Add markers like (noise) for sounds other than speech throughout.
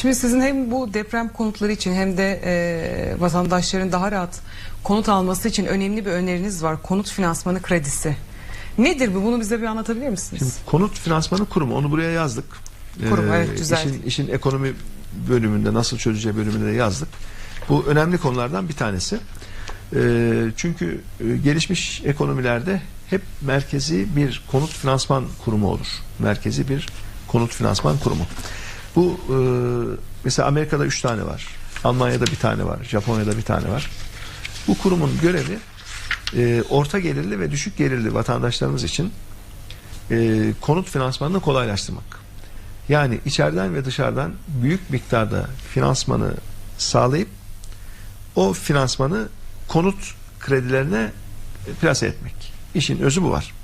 Şimdi sizin hem bu deprem konutları için hem de e, vatandaşların daha rahat konut alması için önemli bir öneriniz var. Konut finansmanı kredisi. Nedir bu? Bunu bize bir anlatabilir misiniz? Şimdi konut finansmanı kurumu onu buraya yazdık. Kurum, Ee, evet, düzelttik. işin, işin ekonomi bölümünde nasıl çözeceği bölümünde de yazdık. Bu önemli konulardan bir tanesi. Ee, çünkü e, gelişmiş ekonomilerde hep merkezi bir konut finansman kurumu olur. Merkezi bir konut finansman kurumu. Bu e, mesela Amerika'da üç tane var. Almanya'da bir tane var. Japonya'da bir tane var. Bu kurumun görevi e, orta gelirli ve düşük gelirli vatandaşlarımız için e, konut finansmanını kolaylaştırmak. Yani içeriden ve dışarıdan büyük miktarda finansmanı sağlayıp o finansmanı konut kredilerine e, plase etmek. İşin özü bu var.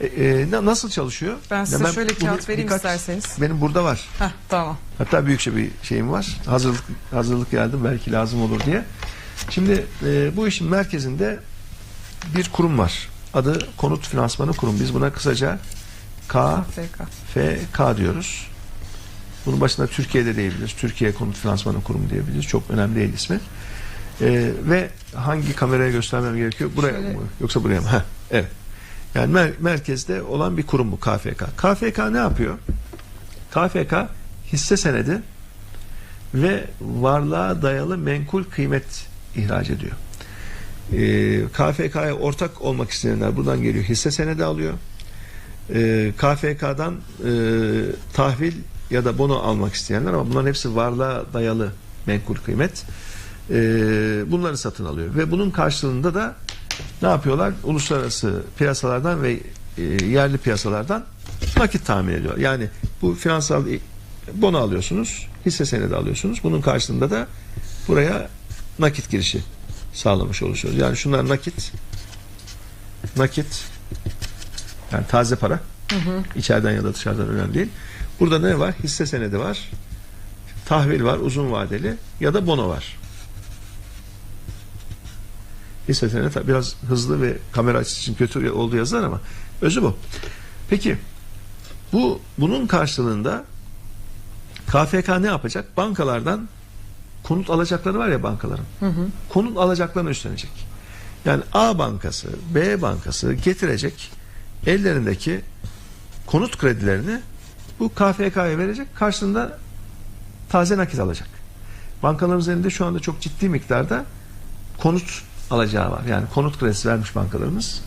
E, e, na- nasıl çalışıyor? Ben size Ya şöyle bunu kağıt vereyim isterseniz. Benim burada var. Heh, tamam. Hatta büyükçe bir şeyim var. Hazırlık hazırlık geldim belki lazım olur diye. Şimdi e, bu işin merkezinde bir kurum var. Adı Konut Finansmanı Kurum. Biz buna kısaca FK. KFK diyoruz. Bunun başında Türkiye'de diyebiliriz. Türkiye Konut Finansmanı Kurumu diyebiliriz. Çok önemli değil ismi. E, ve hangi kameraya göstermem gerekiyor? Buraya Şöyle. mı? Yoksa buraya mı? Heh, evet. Yani mer- merkezde olan bir kurum bu KFK. KFK ne yapıyor? KFK hisse senedi ve varlığa dayalı menkul kıymet ihraç ediyor. Ee, KFK'ya ortak olmak isteyenler buradan geliyor hisse senedi alıyor. Ee, KFK'dan e, tahvil ya da bono almak isteyenler ama bunların hepsi varlığa dayalı menkul kıymet. Ee, bunları satın alıyor ve bunun karşılığında da ne yapıyorlar? Uluslararası piyasalardan ve e, yerli piyasalardan nakit tahmin ediyor. Yani bu finansal bono alıyorsunuz, hisse senedi alıyorsunuz. Bunun karşılığında da buraya nakit girişi sağlamış oluşuyoruz. Yani şunlar nakit, nakit, yani taze para, içeriden ya da dışarıdan önemli değil. Burada ne var? Hisse senedi var, tahvil var, uzun vadeli ya da bono var. Tabii biraz hızlı ve kamera açısı için kötü oldu yazılar ama özü bu. Peki bu bunun karşılığında KFK ne yapacak? Bankalardan konut alacakları var ya bankaların. Konut alacaklarını üstlenecek. Yani A bankası, B bankası getirecek ellerindeki konut kredilerini bu KFK'ya verecek. Karşılığında taze nakit alacak. Bankaların üzerinde şu anda çok ciddi miktarda konut alacağı var. Yani konut kredisi vermiş bankalarımız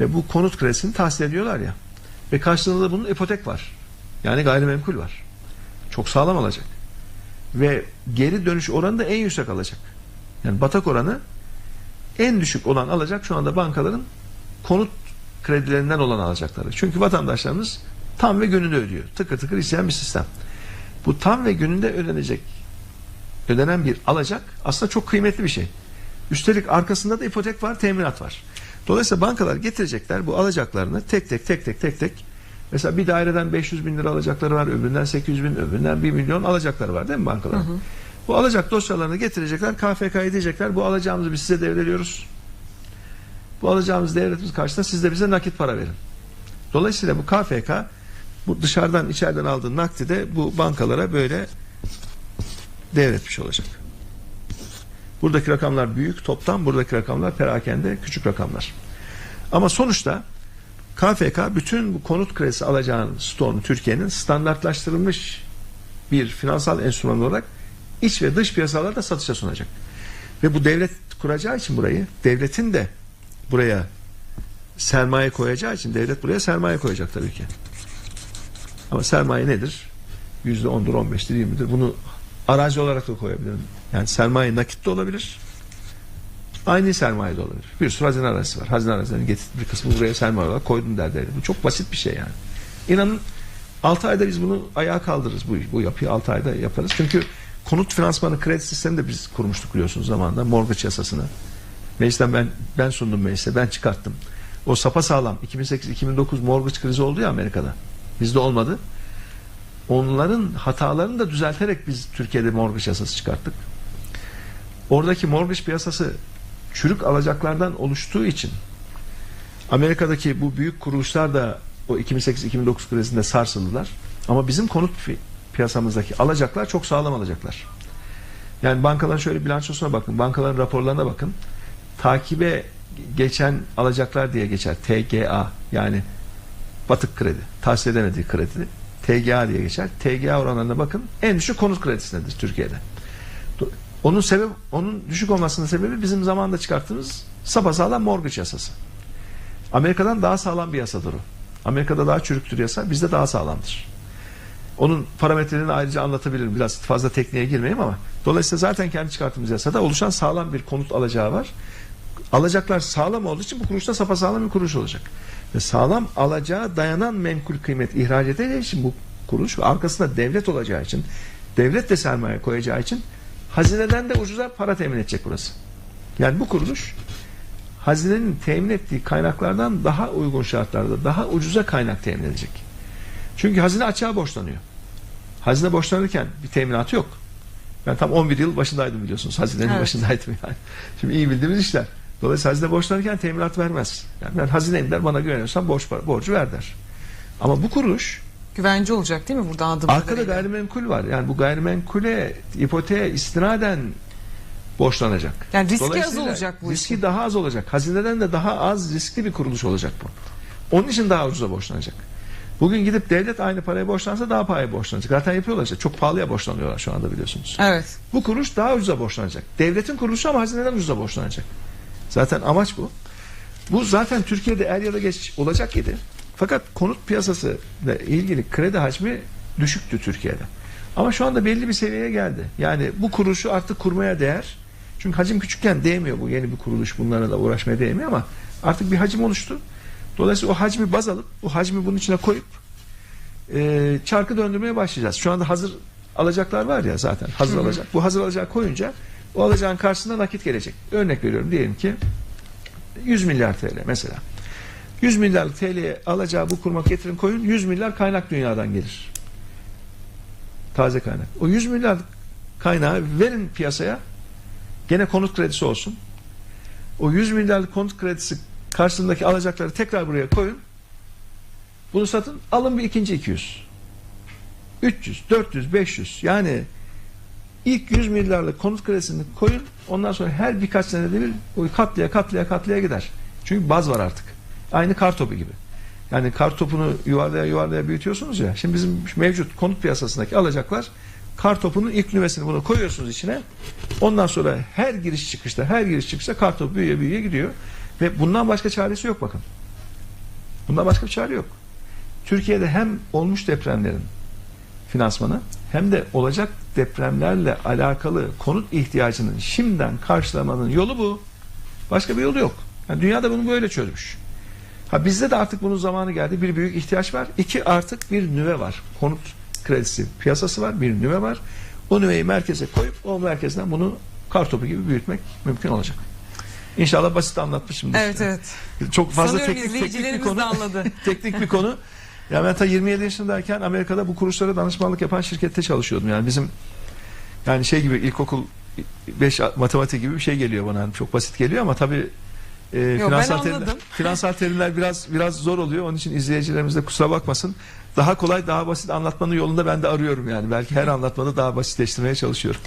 ve bu konut kredisini tahsil ediyorlar ya. Ve karşılığında da bunun ipotek var. Yani gayrimenkul var. Çok sağlam alacak. Ve geri dönüş oranı da en yüksek alacak. Yani batak oranı en düşük olan alacak şu anda bankaların konut kredilerinden olan alacakları. Çünkü vatandaşlarımız tam ve gününde ödüyor. Tıkır tıkır isteyen bir sistem. Bu tam ve gününde ödenecek ödenen bir alacak aslında çok kıymetli bir şey. Üstelik arkasında da ipotek var, teminat var. Dolayısıyla bankalar getirecekler bu alacaklarını tek tek tek tek tek tek mesela bir daireden 500 bin lira alacakları var, öbüründen 800 bin, öbüründen 1 milyon alacakları var değil mi bankaların? Bu alacak dosyalarını getirecekler, KFK'ya diyecekler bu alacağımızı biz size devrediyoruz. Bu alacağımız devletimiz karşısında siz de bize nakit para verin. Dolayısıyla bu KFK bu dışarıdan içeriden aldığı nakdi de bu bankalara böyle devretmiş olacak. Buradaki rakamlar büyük toptan, buradaki rakamlar perakende küçük rakamlar. Ama sonuçta KFK bütün bu konut kredisi alacağın stoğunu Türkiye'nin standartlaştırılmış bir finansal enstrüman olarak iç ve dış piyasalarda satışa sunacak. Ve bu devlet kuracağı için burayı, devletin de buraya sermaye koyacağı için devlet buraya sermaye koyacak tabii ki. Ama sermaye nedir? Yüzde ondur, on beştir, yirmidir. Bunu arazi olarak da koyabilirim. Yani sermaye nakit de olabilir. Aynı sermaye de olabilir. Bir sürü hazine arazisi var. Hazine arazilerinin getirdiği bir kısmı buraya sermaye olarak koydum der devlet. Bu çok basit bir şey yani. İnanın 6 ayda biz bunu ayağa kaldırırız. Bu, bu yapıyı 6 ayda yaparız. Çünkü konut finansmanı kredi sistemi de biz kurmuştuk biliyorsunuz zamanında. Mortgage yasasını. Meclisten ben ben sundum meclise. Ben çıkarttım. O sapa sağlam 2008-2009 mortgage krizi oldu ya Amerika'da. Bizde olmadı. Onların hatalarını da düzelterek biz Türkiye'de mortgage yasası çıkarttık. Oradaki mortgage piyasası çürük alacaklardan oluştuğu için Amerika'daki bu büyük kuruluşlar da o 2008-2009 krizinde sarsıldılar. Ama bizim konut piyasamızdaki alacaklar çok sağlam alacaklar. Yani bankaların şöyle bilançosuna bakın, bankaların raporlarına bakın. Takibe geçen alacaklar diye geçer. TGA yani batık kredi, tahsil edemediği kredi. TGA diye geçer. TGA oranlarına bakın. En düşük konut kredisindedir Türkiye'de. Onun sebep onun düşük olmasının sebebi bizim zamanında çıkarttığımız sapasağlam mortgage yasası. Amerika'dan daha sağlam bir yasadır o. Amerika'da daha çürüktür yasa, bizde daha sağlamdır. Onun parametrelerini ayrıca anlatabilirim. Biraz fazla tekniğe girmeyeyim ama dolayısıyla zaten kendi çıkarttığımız yasada oluşan sağlam bir konut alacağı var. Alacaklar sağlam olduğu için bu kuruluşta sapasağlam bir kuruş olacak. Ve sağlam alacağı dayanan menkul kıymet ihraç edeceği için bu kuruş ve arkasında devlet olacağı için devlet de sermaye koyacağı için hazineden de ucuza para temin edecek burası. Yani bu kuruluş hazinenin temin ettiği kaynaklardan daha uygun şartlarda daha ucuza kaynak temin edecek. Çünkü hazine açığa borçlanıyor. Hazine borçlanırken bir teminatı yok. Ben tam 11 yıl başındaydım biliyorsunuz. Hazinenin Evet. başındaydım yani. Şimdi iyi bildiğimiz işler. Dolayısıyla hazine borçlanırken teminat vermez. Yani ben hazineyim der bana güveniyorsan borç borcu ver der. Ama bu kuruluş Güvence olacak değil mi burada anladığım arkada gayrimenkul var. Yani bu gayrimenkule ipoteğe istinaden borçlanacak. Yani riski az olacak bu Riski işin. daha az olacak. Hazineden de daha az riskli bir kuruluş olacak bu. Onun için daha ucuza borçlanacak. Bugün gidip devlet aynı paraya borçlansa daha pahalıya borçlanacak. Zaten yapıyorlar işte. Çok pahalıya borçlanıyorlar şu anda biliyorsunuz. Evet. Bu kuruluş daha ucuza borçlanacak. Devletin kuruluşu ama hazineden ucuza borçlanacak. Zaten amaç bu. Bu zaten Türkiye'de er ya da geç olacak idi. Fakat konut piyasası ile ilgili kredi hacmi düşüktü Türkiye'de. Ama şu anda belli bir seviyeye geldi. Yani bu kuruluşu artık kurmaya değer. Çünkü hacim küçükken değmiyor bu yeni bir kuruluş bunlara da uğraşmaya değmiyor ama artık bir hacim oluştu. Dolayısıyla o hacmi baz alıp o hacmi bunun içine koyup e, çarkı döndürmeye başlayacağız. Şu anda hazır alacaklar var ya zaten hazır alacak. Bu hazır alacağı koyunca o alacağın karşısında nakit gelecek. Örnek veriyorum diyelim ki 100 milyar TL mesela. 100 milyar TL'ye alacağı bu kurmak getirin koyun 100 milyar kaynak dünyadan gelir. Taze kaynak. O 100 milyar kaynağı verin piyasaya gene konut kredisi olsun. O 100 milyarlık konut kredisi karşısındaki alacakları tekrar buraya koyun. Bunu satın alın bir ikinci 200. 300, 400, 500 yani ilk 100 milyarlık konut kredisini koyun ondan sonra her birkaç senede bir katlaya katlaya katlaya gider. Çünkü baz var artık. Aynı kar topu gibi. Yani kar topunu yuvarlaya yuvarlaya büyütüyorsunuz ya. Şimdi bizim mevcut konut piyasasındaki alacaklar kar topunun ilk nüvesini bunu koyuyorsunuz içine. Ondan sonra her giriş çıkışta her giriş çıkışta kar topu büyüye büyüye gidiyor. Ve bundan başka çaresi yok bakın. Bundan başka bir çare yok. Türkiye'de hem olmuş depremlerin finansmanı hem de olacak depremlerle alakalı konut ihtiyacının şimdiden karşılamanın yolu bu. Başka bir yolu yok. Yani dünyada bunu böyle çözmüş. Ha bizde de artık bunun zamanı geldi. Bir büyük ihtiyaç var. İki artık bir nüve var. Konut kredisi piyasası var. Bir nüve var. O nüveyi merkeze koyup o merkezden bunu kartopu gibi büyütmek mümkün olacak. İnşallah basit anlatmışımdır. Evet evet. Çok fazla Sanıyorum teknik, teknik bir konu. anladı. (laughs) teknik bir konu. Ya ben ta 27 yaşındayken Amerika'da bu kuruluşlara danışmanlık yapan şirkette çalışıyordum. Yani bizim yani şey gibi ilkokul 5 matematik gibi bir şey geliyor bana. Yani çok basit geliyor ama tabii e, ben finansal terimler, (laughs) finansal terimler biraz biraz zor oluyor. Onun için izleyicilerimiz de kusura bakmasın. Daha kolay, daha basit anlatmanın yolunda ben de arıyorum yani. Belki her (laughs) anlatmada daha basitleştirmeye çalışıyorum.